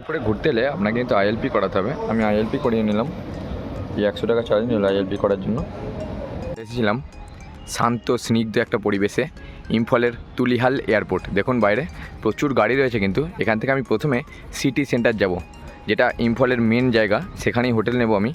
এরপরে ঘুরতে এলে আপনাকে কিন্তু আইএলপি করাতে হবে। আমি আইএলপি করিয়ে নিলাম। এই একশো টাকা চার্জ নিল আইএলপি করার জন্য। এসেছিলাম শান্ত, স্নিগ্ধ একটা পরিবেশে, ইম্ফলের তুলিহাল এয়ারপোর্ট। দেখুন বাইরে, প্রচুর গাড়ি রয়েছে কিন্তু। এখান থেকে আমি প্রথমে সিটি সেন্টার যাব, যেটা ইম্ফলের মেন জায়গা। সেখানেই হোটেল নেব আমি।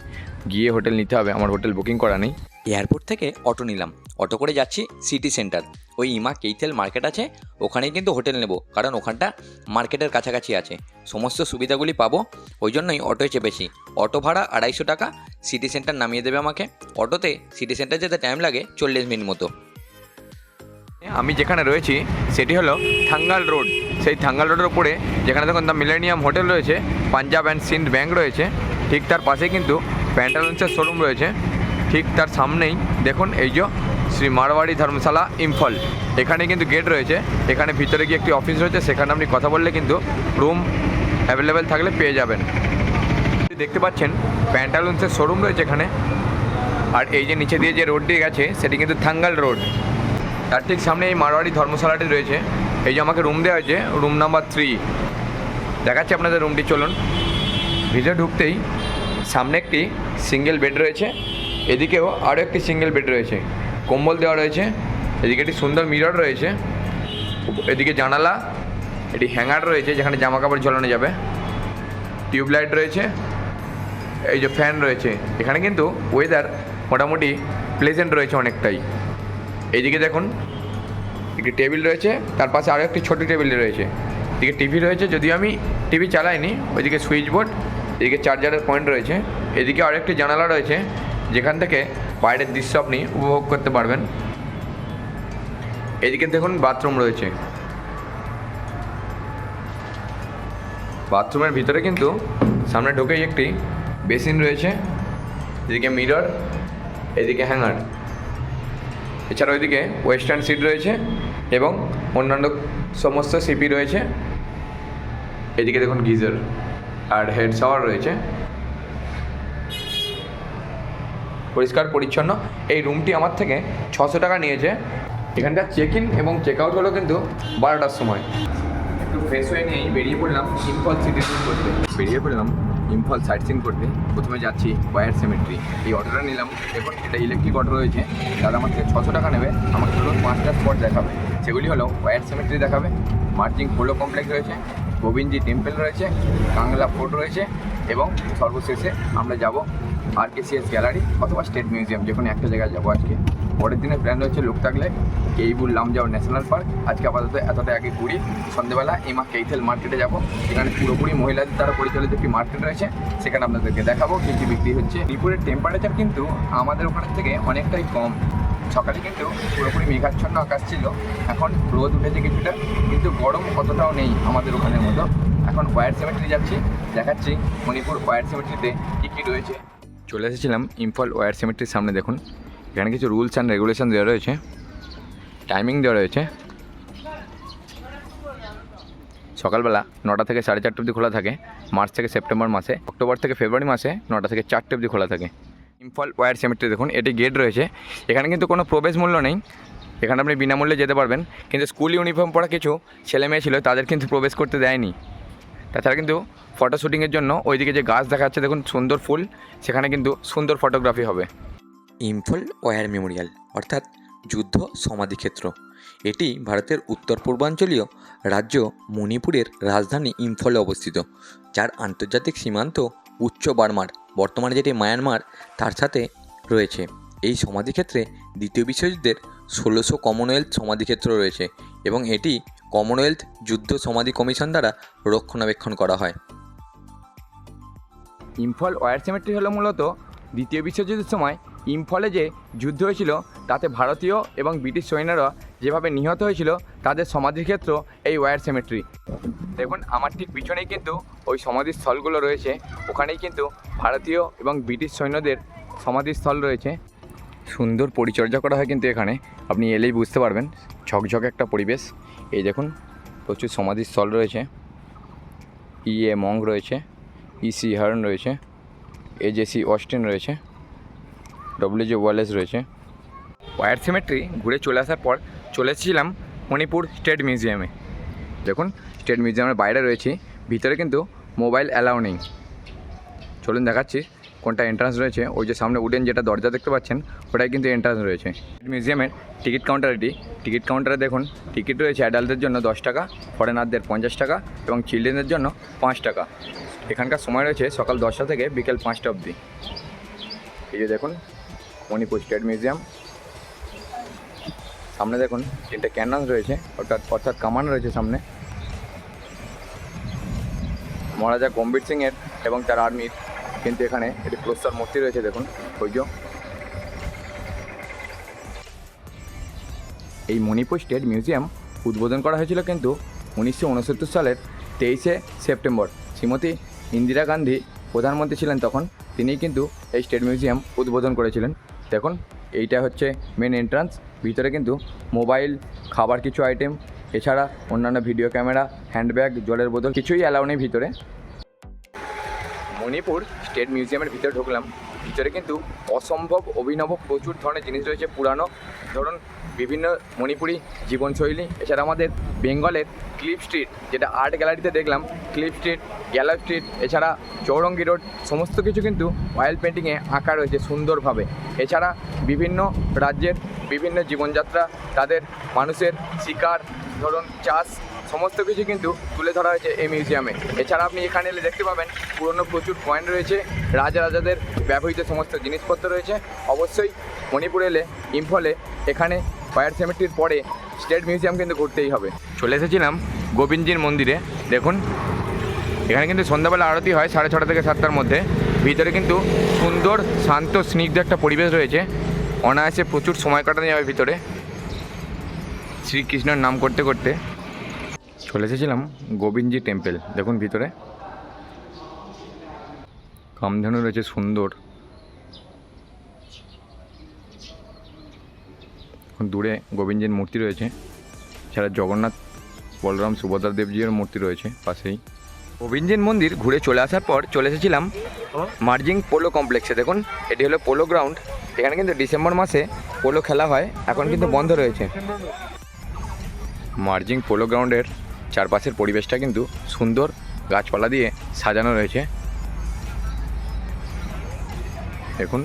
গিয়ে হোটেল নিতে হবে। আমার হোটেল বুকিং করা নেই। এয়ারপোর্ট থেকে অটো নিলাম। অটো করে যাচ্ছি সিটি সেন্টার। ওই ইমা কেইথেল মার্কেট আছে, ওখানেই কিন্তু হোটেল নেব, কারণ ওখানটা মার্কেটের কাছাকাছি আছে। সমস্ত সুবিধাগুলি পাবো, ওই জন্যই অটোয় চেপেছি। অটো ভাড়া আড়াইশো টাকা, সিটি সেন্টার নামিয়ে দেবে আমাকে। অটোতে সিটি সেন্টার যেতে টাইম লাগে চল্লিশ মিনিট মতো। আমি যেখানে রয়েছি, সেটি হলো থাঙ্গাল রোড। সেই থাঙ্গাল রোডের উপরে যেখানে দেখুন দ্য মিলেনিয়াম হোটেল রয়েছে, পাঞ্জাব অ্যান্ড সিন্ধ ব্যাংক রয়েছে, ঠিক তার পাশে কিন্তু প্যান্টালন্সের শোরুম রয়েছে, ঠিক তার সামনেই দেখুন এই যে শ্রী মারওয়াড়ি ধর্মশালা ইম্ফল। এখানে কিন্তু গেট রয়েছে। এখানে ভিতরে গিয়ে একটি অফিস রয়েছে। সেখানে আপনি কথা বললে কিন্তু রুম অ্যাভেলেবেল থাকলে পেয়ে যাবেন। দেখতে পাচ্ছেন প্যান্টালুন্সের শোরুম রয়েছে এখানে। আর এই যে নিচে দিয়ে যে রোডটি গেছে, সেটি কিন্তু থাঙ্গাল রোড তার ঠিক সামনে এই মারোয়ারি ধর্মশালাটি রয়েছে। এই যে আমাকে রুম দেওয়া হয়েছে রুম নাম্বার থ্রি দেখাচ্ছি আপনাদের রুমটি চলুন। ভিতরে ঢুকতেই সামনে একটি সিঙ্গেল বেড রয়েছে। এদিকেও আরও একটি সিঙ্গেল বেড রয়েছে। কম্বল দেওয়া রয়েছে, এদিকে একটি সুন্দর মিরর রয়েছে, এদিকে জানালা এটি হ্যাঙ্গার রয়েছে যেখানে জামা কাপড় ঝোলানো যাবে, টিউবলাইট রয়েছে, এই যে ফ্যান রয়েছে, এখানে কিন্তু ওয়েদার মোটামুটি প্লেজেন্ট রয়েছে অনেকটাই। এইদিকে দেখুন, একটি টেবিল রয়েছে, তার পাশে আরও একটি ছোটো টেবিল রয়েছে, এদিকে টিভি রয়েছে, যদিও আমি টিভি চালাইনি, ওইদিকে সুইচ বোর্ড এদিকে চার্জারের পয়েন্ট রয়েছে, এদিকে আরও একটি জানালা রয়েছে, যেখান থেকে বাইরের দৃশ্য আপনি উপভোগ করতে পারবেন। এদিকে দেখুন বাথরুম রয়েছে। বাথরুমের ভিতরে কিন্তু সামনে ঢুকেই একটি বেসিন রয়েছে। এদিকে মিরর, এদিকে হ্যাঙ্গার। এছাড়া ওইদিকে ওয়েস্টার্ন সিট রয়েছে এবং অন্যান্য সমস্ত সিপি রয়েছে। এদিকে দেখুন গিজার আর হেড শাওয়ার রয়েছে। পরিষ্কার, পরিচ্ছন্ন। এই রুমটি আমার থেকে ছশো টাকা নিয়েছে। এখানটা চেক ইন এবং চেক আউট হলো কিন্তু বারোটার সময়। একটু ফ্রেশ হয়ে নিয়েই বেরিয়ে পড়লাম ইম্ফল সিটি করতে। বেরিয়ে পড়লাম ইম্ফল সাইট সিন করতে। প্রথমে যাচ্ছি ওয়ার সিমেট্রি এই অটোটা নিলাম। দেখুন, এটা ইলেকট্রিক অটো রয়েছে। তারা আমার থেকে ছশো টাকা নেবে। আমাকে ধরুন পাঁচটা স্পট দেখাবে। সেগুলি হলো ওয়ার সিমেট্রি দেখাবে। মার্জিং পোলো কমপ্লেক্স রয়েছে। গোবিন্দজি টেম্পল রয়েছে। কাংলা ফোর্ট রয়েছে। এবং সর্বশেষে আমরা যাব আর কেসিএস গ্যালারি অথবা স্টেট মিউজিয়াম যে কোনো একটা জায়গায় যাব আজকে। পরের দিনের প্ল্যান রয়েছে লোক থাকলে, কেইবুল লামজাও ন্যাশনাল পার্ক আজকে আপাতত এতটা আগে ঘুরি। সন্ধ্যেবেলা এমা কেইথেল মার্কেটে যাব। সেখানে পুরোপুরি মহিলাদের দ্বারা পরিচালিত একটি মার্কেট রয়েছে। সেখানে আপনাদেরকে দেখাবো কী কী বিক্রি হচ্ছে। ত্রিপুরের টেম্পারেচার কিন্তু আমাদের ওখানের থেকে অনেকটাই কম। সকালে কিন্তু পুরোপুরি মেঘাচ্ছন্ন আকাশ ছিল। এখন রোদ উঠেছে কিছুটা, কিন্তু গরম অতটাও নেই আমাদের ওখানের মতো। এখন ওয়ার সেমেট্রি যাচ্ছি, দেখাচ্ছি মণিপুর ওয়ার সেমেট্রিতে কী কী রয়েছে। চলে এসেছিলাম ইম্ফল ওয়ার সেমেট্রির সামনে, দেখুন। এখানে কিছু রুলস অ্যান্ড রেগুলেশন দেওয়া রয়েছে। টাইমিং দেওয়া রয়েছে। সকালবেলা নটা থেকে সাড়ে চারটে অবধি খোলা থাকে। মার্চ থেকে সেপ্টেম্বর মাসে, অক্টোবর থেকে ফেব্রুয়ারি মাসে নটা থেকে চারটে অবধি খোলা থাকে। ইম্ফল ওয়ার সেমেট্রি দেখুন, এটি গেট রয়েছে। এখানে কিন্তু কোনো প্রবেশ মূল্য নেই। এখানে আপনি বিনামূল্যে যেতে পারবেন। কিন্তু স্কুল ইউনিফর্ম পরা কিছু ছেলে মেয়ে ছিল, তাদের কিন্তু প্রবেশ করতে দেয়নি। তাছাড়া কিন্তু ফটো শ্যুটিংয়ের জন্য ওইদিকে যে গাছ দেখা যাচ্ছে, দেখুন সুন্দর ফুল, সেখানে কিন্তু সুন্দর ফটোগ্রাফি হবে। ইম্ফল ওয়ার মেমোরিয়াল, অর্থাৎ যুদ্ধ সমাধিক্ষেত্র এটি ভারতের উত্তর পূর্বাঞ্চলীয় রাজ্য মণিপুরের রাজধানী ইম্ফলে অবস্থিত, যার আন্তর্জাতিক সীমান্ত উচ্চ বার্মার, বর্তমানে যেটি মায়ানমার, তার সাথে রয়েছে। এই সমাধিক্ষেত্রে দ্বিতীয় বিশ্বযুদ্ধের ষোলোশো কমনওয়েলথ সমাধিক্ষেত্র রয়েছে এবং এটি কমনওয়েলথ যুদ্ধ সমাধি কমিশন দ্বারা রক্ষণাবেক্ষণ করা হয়। ইম্ফল ওয়ার সেমেট্রি হলো মূলত দ্বিতীয় বিশ্বযুদ্ধের সময় ইম্ফলে যে যুদ্ধ হয়েছিল, তাতে ভারতীয় এবং ব্রিটিশ সৈন্যরা যেভাবে নিহত হয়েছিল, তাদের সমাধির ক্ষেত্র এই ওয়ার সেমেট্রি। দেখুন, আমার ঠিক পিছনেই কিন্তু ওই সমাধিস্থলগুলো রয়েছে। ওখানেই কিন্তু ভারতীয় এবং ব্রিটিশ সৈন্যদের সমাধিস্থল রয়েছে। সুন্দর পরিচর্যা করা হয় কিন্তু এখানে। আপনি এলেই বুঝতে পারবেন, ঝকঝকে একটা পরিবেশ। এই দেখুন, প্রচুর সমাধিস্থল রয়েছে। ইয়ে মং রয়েছে। ইসি হার্ন রয়েছে এজেসি অস্টিন রয়েছে ডব্লিউজি ওয়ালেস রয়েছে। ওয়ার সিমেট্রি ঘুরে চলে আসার পর চলে এসেছিলাম মণিপুর স্টেট মিউজিয়ামে দেখুন স্টেট মিউজিয়ামের বাইরে রয়েছি, ভিতরে কিন্তু মোবাইল অ্যালাউ নেই চলুন দেখাচ্ছি কোনটা এন্ট্রান্স রয়েছে, ওই যে সামনে উডেন যেটা দরজা দেখতে পাচ্ছেন, ওটাই কিন্তু এন্ট্রান্স রয়েছে। মিউজিয়ামের টিকিট কাউন্টার এটি। টিকিট কাউন্টারে দেখুন টিকিট রয়েছে অ্যাডাল্টদের জন্য দশ টাকা ফরেনারদের পঞ্চাশ টাকা এবং চিলড্রেনদের জন্য পাঁচ টাকা। এখানকার সময় রয়েছে সকাল দশটা থেকে বিকেল পাঁচটা অবধি। এই যে দেখুন, মণিপুর স্টেট মিউজিয়াম সামনে দেখুন, তিনটে ক্যানভাস রয়েছে, অর্থাৎ অর্থাৎ কামান রয়েছে সামনে। মহারাজা গম্ভীর সিংয়ের এবং তার আর্মির কিন্তু এখানে একটি প্রস্তর মূর্তি রয়েছে, দেখুন ঐজ এই মণিপুর স্টেট মিউজিয়াম উদ্বোধন করা হয়েছিল কিন্তু উনিশশো উনসত্তর সালের তেইশে সেপ্টেম্বর। শ্রীমতী ইন্দিরা গান্ধী প্রধানমন্ত্রী ছিলেন তখন, তিনিই কিন্তু এই স্টেট মিউজিয়াম উদ্বোধন করেছিলেন। দেখুন, এইটা হচ্ছে মেন এন্ট্রান্স ভিতরে কিন্তু মোবাইল, খাবার কিছু আইটেম এছাড়া অন্যান্য ভিডিও ক্যামেরা হ্যান্ডব্যাগ জলের বোতল, কিছুই অ্যালাউ নেই ভিতরে। মণিপুর স্টেট মিউজিয়ামের ভিতরে ঢুকলাম। ভিতরে কিন্তু অসম্ভব অভিনব প্রচুর ধরনের জিনিস রয়েছে, পুরানো। ধরুন, বিভিন্ন মণিপুরি জীবনশৈলী। এছাড়া আমাদের বেঙ্গলের ক্লিপ স্ট্রিট, যেটা আর্ট গ্যালারিতে দেখলাম ক্লিপ স্ট্রিট গ্যালার স্ট্রিট, এছাড়া চৌরঙ্গি রোড, সমস্ত কিছু কিন্তু অয়েল পেন্টিংয়ে আঁকা রয়েছে সুন্দরভাবে। এছাড়া বিভিন্ন রাজ্যের বিভিন্ন জীবনযাত্রা, তাদের মানুষের শিকার, ধরুন, চাষ সমস্ত কিছু কিন্তু তুলে ধরা হয়েছে এই মিউজিয়ামে। এছাড়া আপনি এখানে এলে দেখতে পাবেন, পুরনো প্রচুর কয়েন রয়েছে, রাজা রাজাদের ব্যবহৃত সমস্ত জিনিসপত্র রয়েছে। অবশ্যই মণিপুর এলে, ইম্ফলে, এখানে ফায়ার সেমেট্রির পরে স্টেট মিউজিয়াম কিন্তু ঘুরতেই হবে। চলে এসেছিলাম গোবিন্দজির মন্দিরে। দেখুন, এখানে কিন্তু সন্ধ্যাবেলা আরতি হয় সাড়ে ছটা থেকে সাতটার মধ্যে। ভিতরে কিন্তু সুন্দর, শান্ত, স্নিগ্ধ একটা পরিবেশ রয়েছে। অনায়াসে প্রচুর সময় কাটানো যাবে ভিতরে। শ্রীকৃষ্ণের নাম করতে করতে। চলে এসেছিলাম গোবিন্দজি টেম্পল। দেখুন ভিতরে। কামধেনু রয়েছে সুন্দর। দূরে গোবিন্দজির মূর্তি রয়েছে। এছাড়া জগন্নাথ বলরাম সুভদ্রা দেবজির মূর্তি রয়েছে পাশেই। গোবিন্দজির মন্দির ঘুরে চলে আসার পর চলে এসেছিলাম মার্জিং পোলো কমপ্লেক্সে। দেখুন, এটি হলো পোলো গ্রাউন্ড। এখানে কিন্তু ডিসেম্বর মাসে পোলো খেলা হয়। এখন কিন্তু বন্ধ রয়েছে। মার্জিং পোলো গ্রাউন্ডের চারপাশের পরিবেশটা কিন্তু সুন্দর গাছপালা দিয়ে সাজানো রয়েছে। দেখুন,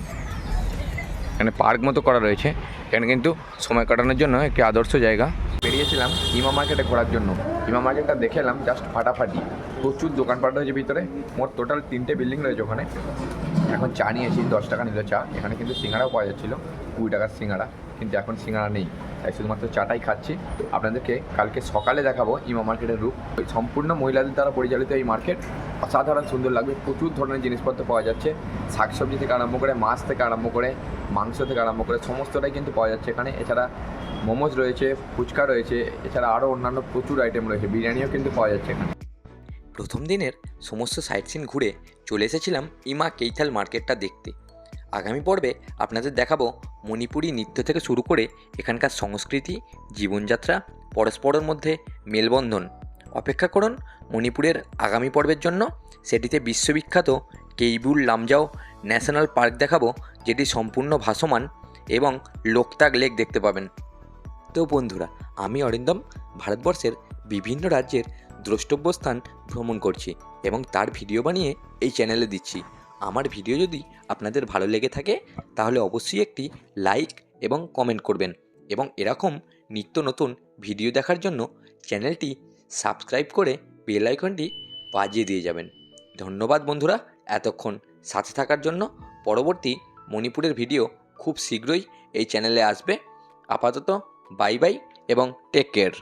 এখানে পার্ক মতো করা রয়েছে। এখানে কিন্তু সময় কাটানোর জন্য একটি আদর্শ জায়গা। বেরিয়েছিলাম ইমা মার্কেটে ঘোরার জন্য। ইমা মার্কেটটা দেখে এলাম জাস্ট ফাটাফাটি। প্রচুর দোকানপাট রয়েছে ভিতরে। মোট টোটাল তিনটে বিল্ডিং রয়েছে ওখানে। এখন চা নিয়েছি, দশ টাকা নিল চা। এখানে কিন্তু সিঙ্গাড়াও পাওয়া যাচ্ছিল। কুড়ি টাকার সিঙ্গাড়া কিন্তু এখন সিঙ্গাড়া নেই। তাই শুধুমাত্র চাটাই খাচ্ছি। আপনাদেরকে কালকে সকালে দেখাবো ইমা মার্কেটের রূপ। ওই সম্পূর্ণ মহিলাদের দ্বারা পরিচালিত এই মার্কেট। অসাধারণ সুন্দর লাগবে। প্রচুর ধরনের জিনিসপত্র পাওয়া যাচ্ছে। শাকসবজি থেকে আরম্ভ করে মাছ থেকে আরম্ভ করে, মাংস থেকে আরম্ভ করে সমস্তটাই কিন্তু পাওয়া যাচ্ছে এখানে। এছাড়া মোমোজ রয়েছে, ফুচকা রয়েছে, এছাড়া আরও অন্যান্য প্রচুর আইটেম রয়েছে। বিরিয়ানিও কিন্তু পাওয়া যাচ্ছে এখানে। প্রথম দিনের সমস্ত সাইট সিন ঘুরে চলে এসেছিলাম ইমা কেইথাল মার্কেটটা দেখতে। আগামী পর্বে আপনাদের দেখাবো মণিপুরি নৃত্য থেকে শুরু করে এখানকার সংস্কৃতি, জীবনযাত্রা, পরস্পরের মধ্যে মেলবন্ধন। অপেক্ষা করুন মণিপুরের আগামী পর্বের জন্য। সেটিতে বিশ্ববিখ্যাত কেইবুল লামজাও ন্যাশনাল পার্ক দেখাবো, যেটি সম্পূর্ণ ভাসমান এবং লোকতাক লেক দেখতে পাবেন। তো বন্ধুরা, আমি অরিন্দম, ভারতবর্ষের বিভিন্ন রাজ্যের দ্রষ্টব্য স্থান ভ্রমণ করছি এবং তার ভিডিও বানিয়ে এই চ্যানেলে দিচ্ছি। আমার ভিডিও যদি আপনাদের ভালো লেগে থাকে, তাহলে অবশ্যই একটি লাইক এবং কমেন্ট করবেন। এবং এরকম নিত্য নতুন ভিডিও দেখার জন্য চ্যানেলটি সাবস্ক্রাইব করে বেল আইকনটি বাজিয়ে দিয়ে যাবেন। ধন্যবাদ বন্ধুরা, এতক্ষণ সাথে থাকার জন্য। পরবর্তী মণিপুরের ভিডিও খুব শীঘ্রই এই চ্যানেলে আসবে। আপাতত বাই বাই এবং টেক কেয়ার